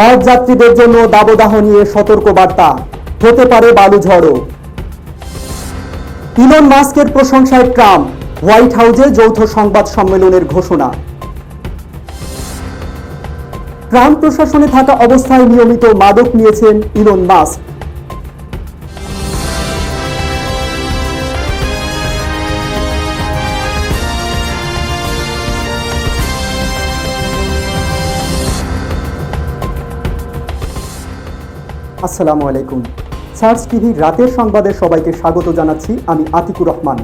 হজ যাত্রীদের জন্য দাবদাহ নিয়ে সতর্ক বার্তা হতে পারে বালু ঝড়ও। ইলন মাস্কের প্রশংসায় ট্রাম্প, হোয়াইট হাউসে যৌথ সংবাদ সম্মেলনের ঘোষণা। ট্রাম্প প্রশাসনে থাকা অবস্থায় নিয়মিত মাদক নিয়েছেন ইলন মাস্ক। আসসালামু আলাইকুম। সার্চ টিভির রাতের সংবাদে সবাইকে স্বাগত জানাচ্ছি আমি আতিকুর রহমান।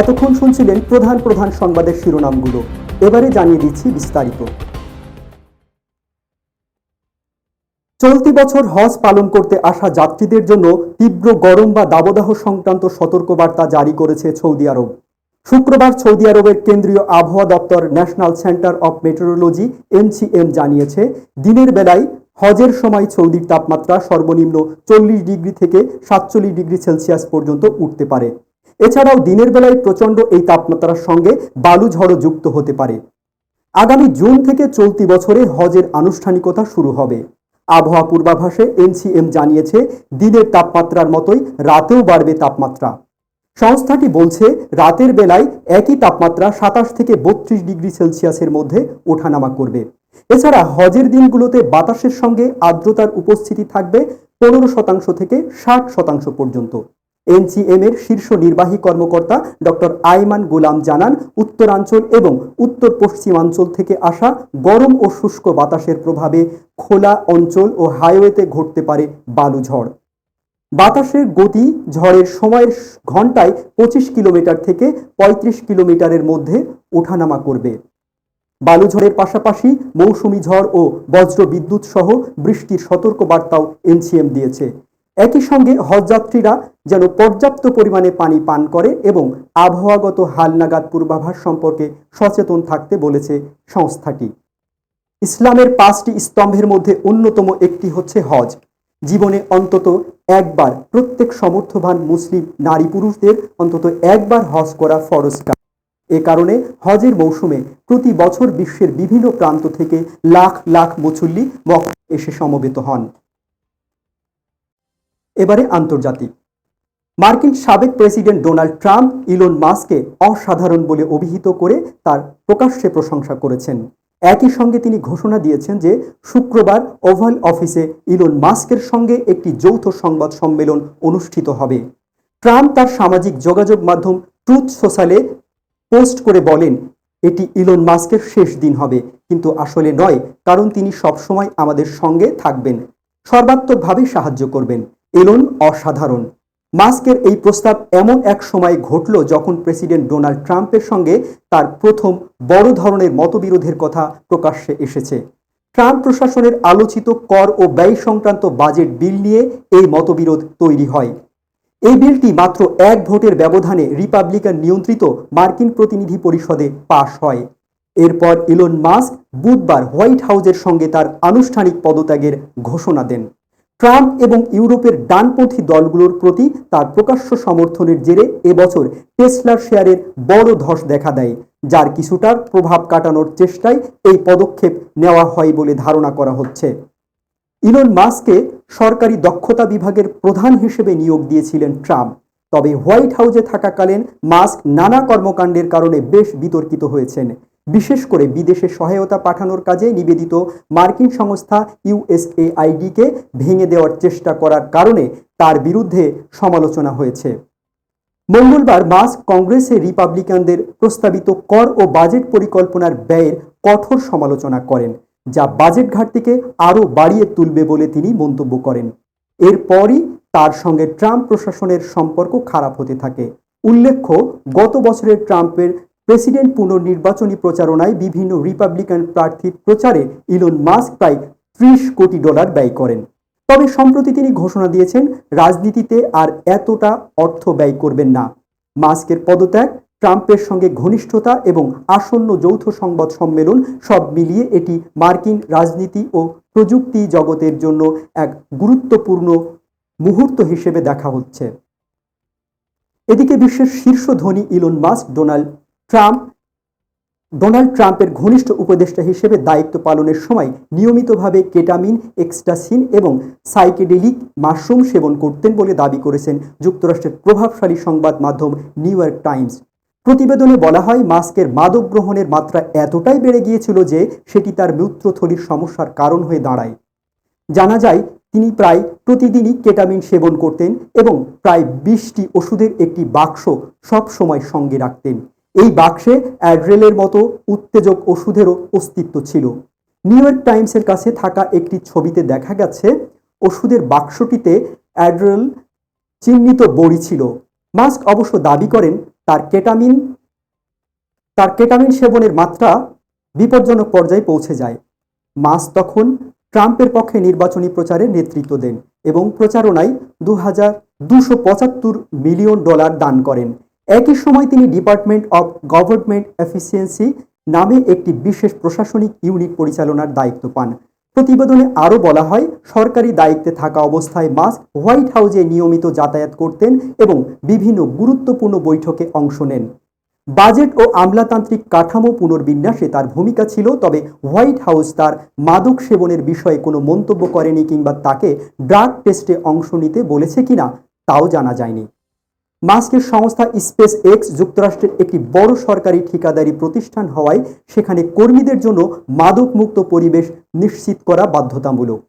এতক্ষণ শুনছিলেন প্রধান প্রধান সংবাদের শিরোনামগুলো। এবারে জানিয়ে দিচ্ছি বিস্তারিত। চলতি বছর হজ পালন করতে আসা যাত্রীদের জন্য তীব্র গরম বা দাবদাহ সংক্রান্ত সতর্কবার্তা জারি করেছে সৌদি আরব। শুক্রবার সৌদি আরবের কেন্দ্রীয় আবহাওয়া দপ্তর National Centre of Meteorology NCM জানিয়েছে, দিনের বেলায় হজের সময় সৌদির তাপমাত্রা সর্বনিম্ন চল্লিশ ডিগ্রি থেকে সাতচল্লিশ ডিগ্রি সেলসিয়াস পর্যন্ত উঠতে পারে। এছাড়াও দিনের বেলায় প্রচণ্ড এই তাপমাত্রার সঙ্গে বালু ঝড়ও যুক্ত হতে পারে। আগামী জুন থেকে চলতি বছরে হজের আনুষ্ঠানিকতা শুরু হবে। আবহাওয়া পূর্বাভাসে এনসিএম জানিয়েছে, দিনের তাপমাত্রার মতোই রাতেও বাড়বে তাপমাত্রা। সংস্থাটি বলছে, রাতের বেলায় একই তাপমাত্রা সাতাশ থেকে বত্রিশ ডিগ্রি সেলসিয়াসের মধ্যে ওঠানামা করবে। এছাড়া হজের দিনগুলোতে বাতাসের সঙ্গে আর্দ্রতার উপস্থিতি থাকবে পনেরো শতাংশ থেকে ষাট শতাংশ পর্যন্ত। এনসিএম এর শীর্ষ নির্বাহী কর্মকর্তা ডক্টর আইমান গোলাম জানান, উত্তরাঞ্চল এবং উত্তর পশ্চিমাঞ্চল থেকে আসা গরম ও শুষ্ক বাতাসের প্রভাবে খোলা অঞ্চল ও হাইওয়েতে ঘটতে পারে বালু ঝড়। বাতাসের গতি ঝড়ের সময়ের ঘন্টায় পঁচিশ কিলোমিটার থেকে ৩৫ কিলোমিটারের মধ্যে ওঠানামা করবে। বালুঝড়ের পাশাপাশি মৌসুমি ঝড় ও বজ্র বিদ্যুৎ সহ বৃষ্টির সতর্ক বার্তাও এনসিএম দিয়েছে। একই সঙ্গে হজযাত্রীরা যেন পর্যাপ্ত পরিমাণে পানি পান করে এবং আবহাওয়াগত হালনাগাদ পূর্বাভাস সম্পর্কে সচেতন থাকতে বলেছে সংস্থাটি। ইসলামের পাঁচটি স্তম্ভের মধ্যে অন্যতম একটি হচ্ছে হজ। জীবনে অন্তত একবার প্রত্যেক সমর্থবান মুসলিম নারী পুরুষদের অন্তত একবার হজ করা ফরজ কাজ। এ কারণে হজের মৌসুমে প্রতি বছর বিশ্বের বিভিন্ন প্রান্ত থেকে লাখ লাখ মুসল্লি মক্কা এসে সমবেত হন। এবারে আন্তর্জাতিক। মার্কিন সাবেক প্রেসিডেন্ট ডোনাল্ড ট্রাম্প ইলন মাস্ককে অসাধারণ বলে অভিহিত করে তার প্রকাশ্যে প্রশংসা করেছেন। একই সঙ্গে তিনি ঘোষণা দিয়েছেন যে শুক্রবার ওভাল অফিসে ইলন মাস্কের সঙ্গে একটি যৌথ সংবাদ সম্মেলন অনুষ্ঠিত হবে। ট্রাম্প তার সামাজিক যোগাযোগ মাধ্যম ট্রুথ সোশ্যালে পোস্ট করে বলেন, এটি ইলন মাস্কের শেষ দিন হবে, কিন্তু আসলে নয়, কারণ তিনি সবসময় আমাদের সঙ্গে থাকবেন। সর্বাত্মকভাবে সাহায্য করবেন। এলন অসাধারণ। মাস্কের এই প্রস্তাব এমন এক সময় ঘটল যখন প্রেসিডেন্ট ডোনাল্ড ট্রাম্পের সঙ্গে তার প্রথম বড় ধরনের মতবিরোধের কথা প্রকাশ্যে এসেছে। ট্রাম্প প্রশাসনের আলোচিত কর ও ব্যয় সংক্রান্ত বাজেট বিল নিয়ে এই মতবিরোধ তৈরি হয়। এই বিলটি মাত্র এক ভোটের ব্যবধানে রিপাবলিকান নিয়ন্ত্রিত মার্কিন প্রতিনিধি পরিষদে পাশ হয়। এরপর ইলন মাস্ক বুধবার হোয়াইট হাউজের সঙ্গে তার আনুষ্ঠানিক পদত্যাগের ঘোষণা দেন। ট্রাম্প এবং ইউরোপের ডানপন্থী দলগুলোর প্রতি তার প্রকাশ্য সমর্থনের জেরে এবছর টেসলার শেয়ারের বড় ধস দেখা দেয়, যার কিছুটার প্রভাব কাটানোর চেষ্টায় এই পদক্ষেপ নেওয়া হয় বলে ধারণা করা হচ্ছে। ইলন মাস্ককে সরকারি দক্ষতা বিভাগের প্রধান হিসেবে নিয়োগ দিয়েছিলেন ট্রাম্প। তবে হোয়াইট হাউসে থাকাকালীন মাস্ক নানা কর্মকাণ্ডের কারণে বেশ বিতর্কিত হয়েছেন। বিশেষ করে বিদেশে সহায়তা পাঠানোর কাজে নিবেদিত মার্কিন সংস্থা ইউএসএআইডিকে ভেঙে দেওয়ার চেষ্টা করার কারণে তার বিরুদ্ধে সমালোচনা হয়েছে। মঙ্গলবার মাস্ক কংগ্রেসে রিপাবলিকানদের প্রস্তাবিত কর ও বাজেট পরিকল্পনার ব্যয়ের কঠোর সমালোচনা করেন। যা বাজেট ঘাটতিকে আরও বাড়িয়ে তুলবে বলে তিনি মন্তব্য করেন। এরপরই তার সঙ্গে ট্রাম্প প্রশাসনের সম্পর্ক খারাপ হতে থাকে। উল্লেখ্য, গত বছরের ট্রাম্পের প্রেসিডেন্ট পুনর্নির্বাচনী প্রচারণায় বিভিন্ন রিপাবলিকান প্রার্থীর প্রচারে ইলন মাস্ক প্রায় ত্রিশ কোটি ডলার ব্যয় করেন। তবে সম্প্রতি তিনি ঘোষণা দিয়েছেন, রাজনীতিতে আর এতটা অর্থ ব্যয় করবেন না। মাস্কের পদত্যাগ ট্রাম্পের সঙ্গে ঘনিষ্ঠতা এবং আসন্ন যৌথ সংবাদ সম্মেলন সব মিলিয়ে এটি মার্কিন রাজনীতি ও প্রযুক্তি জগতের জন্য এক গুরুত্বপূর্ণ মুহূর্ত হিসেবে দেখা হচ্ছে। এদিকে বিশ্বের শীর্ষ ধনী Elon Musk, Donald Trump, Donald ট্রাম্পের ঘনিষ্ঠ উপদেষ্টা হিসেবে দায়িত্ব পালনের সময় নিয়মিতভাবে কেটামিন, এক্সটাসিন এবং সাইকেডেলিক মাশরুম সেবন করতেন বলে দাবি করেছেন যুক্তরাষ্ট্রের প্রভাবশালী সংবাদ মাধ্যম নিউ ইয়র্ক টাইমস। প্রতিবেদনে বলা হয়, মাস্কের মাদক গ্রহণের মাত্রা এতটাই বেড়ে গিয়েছিল যে সেটি তার মূত্রথলির সমস্যার কারণ হয়ে দাঁড়ায়। জানা যায়, তিনি প্রায় প্রতিদিনই কেটামিন সেবন করতেন এবং প্রায় বিশটি ওষুধের একটি বাক্স সব সময় সঙ্গে রাখতেন। এই বাক্সে অ্যাড্রেলের মতো উত্তেজক ওষুধেরও অস্তিত্ব ছিল। নিউ ইয়র্ক টাইমসের কাছে থাকা একটি ছবিতে দেখা গেছে, ওষুধের বাক্সটিতে অ্যাড্রেল চিহ্নিত বড়ি ছিল। মাস্ক অবশ্য দাবি করেন তার কেটামিন তার কেটামিন সেবনের মাত্রা বিপজ্জনক পর্যায়ে পৌঁছে যায়। মাস তখন ট্রাম্পের পক্ষে নির্বাচনী প্রচারে নেতৃত্ব দেন এবং প্রচারণায় দু হাজার দুশো পঁচাত্তর মিলিয়ন ডলার দান করেন। একই সময় তিনি ডিপার্টমেন্ট অব গভর্নমেন্ট এফিসিয়েন্সি নামে একটি বিশেষ প্রশাসনিক ইউনিট পরিচালনার দায়িত্ব পান। প্রতিবেদনে আরও বলা হয়, সরকারি দায়িত্বে থাকা অবস্থায় মাস্ক হোয়াইট হাউজে নিয়মিত যাতায়াত করতেন এবং বিভিন্ন গুরুত্বপূর্ণ বৈঠকে অংশ নেন। বাজেট ও আমলাতান্ত্রিক কাঠামো পুনর্বিন্যাসে তার ভূমিকা ছিল, তবে হোয়াইট হাউস তার মাদক সেবনের বিষয়ে কোনো মন্তব্য করেনি কিংবা তাকে ড্রাগ টেস্টে অংশ নিতে বলেছে কিনা, তাও জানা যায়নি। মাস্কের সংস্থা স্পেস এক্স যুক্তরাষ্ট্রের একটি বড় সরকারি ঠিকাদারি প্রতিষ্ঠান হওয়ায় সেখানে কর্মীদের জন্য মাদকমুক্ত পরিবেশ নিশ্চিত করা বাধ্যতামূলক।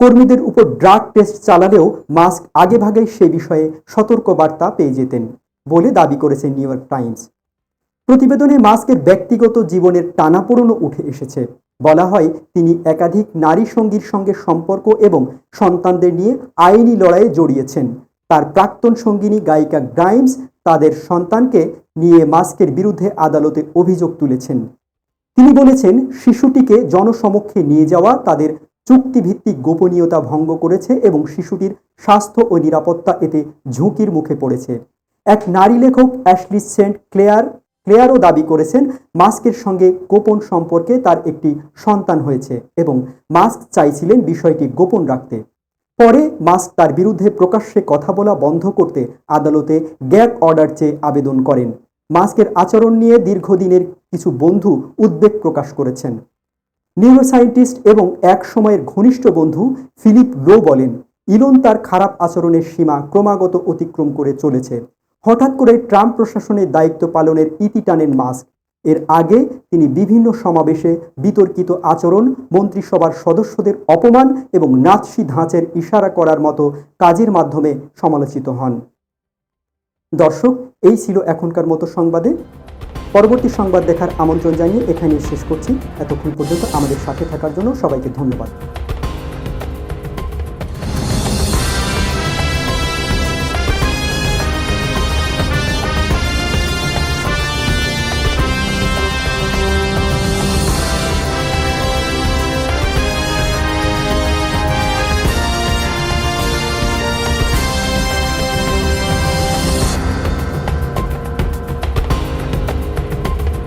কর্মীদের উপর ড্রাগ টেস্ট চালালেও মাস্ক আগেভাগেই সে বিষয়ে সতর্কবার্তা পেয়ে যেতেন বলে দাবি করেছে নিউ ইয়র্ক টাইমস। প্রতিবেদনে মাস্কের ব্যক্তিগত জীবনের টানাপোড়নও উঠে এসেছে। বলা হয়, তিনি একাধিক নারী সঙ্গীর সঙ্গে সম্পর্ক এবং সন্তানদের নিয়ে আইনি লড়াইয়ে জড়িয়েছেন। তার প্রাক্তন সঙ্গিনী গায়িকা গ্রাইমস তাদের সন্তানকে নিয়ে মাস্কের বিরুদ্ধে আদালতে অভিযোগ তুলেছেন। তিনি বলেছেন, শিশুটিকে জনসমক্ষে নিয়ে যাওয়া তাদের চুক্তিভিত্তিক গোপনীয়তা ভঙ্গ করেছে এবং শিশুটির স্বাস্থ্য ও নিরাপত্তা এতে ঝুঁকির মুখে পড়েছে। এক নারী লেখক অ্যাশলি সেন্ট ক্লেয়ার, ক্লেয়ারও দাবি করেছেন, মাস্কের সঙ্গে গোপন সম্পর্কে তার একটি সন্তান হয়েছে এবং মাস্ক চাইছিলেন বিষয়টি গোপন রাখতে। পরে মাস্ক তার বিরুদ্ধে প্রকাশ্যে কথা বলা বন্ধ করতে আদালতে গ্যাপ অর্ডার চেয়ে আবেদন করেন। মাস্কের আচরণ নিয়ে দীর্ঘদিনের কিছু বন্ধু উদ্বেগ প্রকাশ করেছেন। নিউরোসায়েন্টিস্ট এবং এক সময়ের ঘনিষ্ঠ বন্ধু ফিলিপ লো বলেন, ইলন তার খারাপ আচরণের সীমা ক্রমাগত অতিক্রম করে চলেছে। হঠাৎ করে ট্রাম্প প্রশাসনের দায়িত্ব পালনের ইতি টানেন মাস্ক। এর আগে তিনি বিভিন্ন সমাবেশে বিতর্কিত আচরণ, মন্ত্রিসভার সদস্যদের অপমান এবং নাৎসি ধাঁচের ইশারা করার মতো কাজের মাধ্যমে সমালোচিত হন। দর্শক, এই ছিল এখনকার মতো সংবাদে। পরবর্তী সংবাদ দেখার আমন্ত্রণ জানিয়ে এখানেই শেষ করছি। এতক্ষণ পর্যন্ত আমাদের সাথে থাকার জন্য সবাইকে ধন্যবাদ।